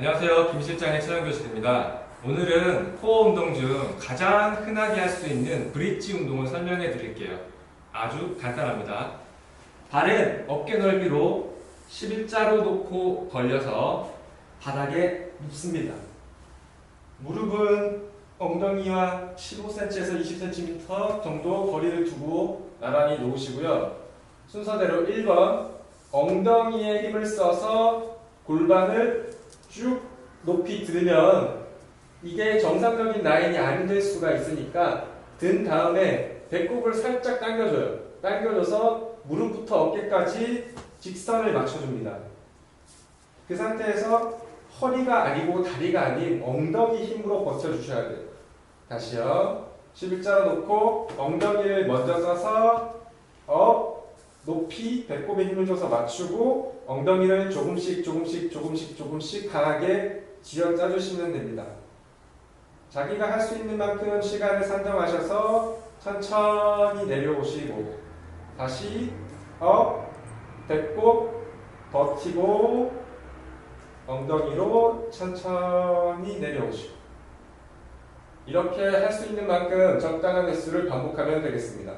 안녕하세요. 김 실장의 최영 교수입니다. 오늘은 코어 운동 중 가장 흔하게 할 수 있는 브릿지 운동을 설명해 드릴게요. 아주 간단합니다. 발은 어깨 넓이로 11자로 놓고 벌려서 바닥에 눕습니다. 무릎은 엉덩이와 15cm에서 20cm 정도 거리를 두고 나란히 놓으시고요. 순서대로 1번 엉덩이에 힘을 써서 골반을 쭉 높이 들으면 이게 정상적인 라인이 안 될 수가 있으니까 든 다음에 배꼽을 살짝 당겨줘요. 당겨줘서 무릎부터 어깨까지 직선을 맞춰줍니다. 그 상태에서 허리가 아니고 다리가 아닌 엉덩이 힘으로 버텨주셔야 돼요. 다시요. 11자로 놓고 엉덩이를 먼저 써서 업, 높이 배꼽에 힘을 줘서 맞추고 엉덩이를 조금씩 조금씩 조금씩 조금씩 강하게 쥐어 짜주시면 됩니다. 자기가 할 수 있는 만큼 시간을 산정하셔서 천천히 내려오시고 다시 업, 배꼽 버티고 엉덩이로 천천히 내려오시고 이렇게 할 수 있는 만큼 적당한 횟수를 반복하면 되겠습니다.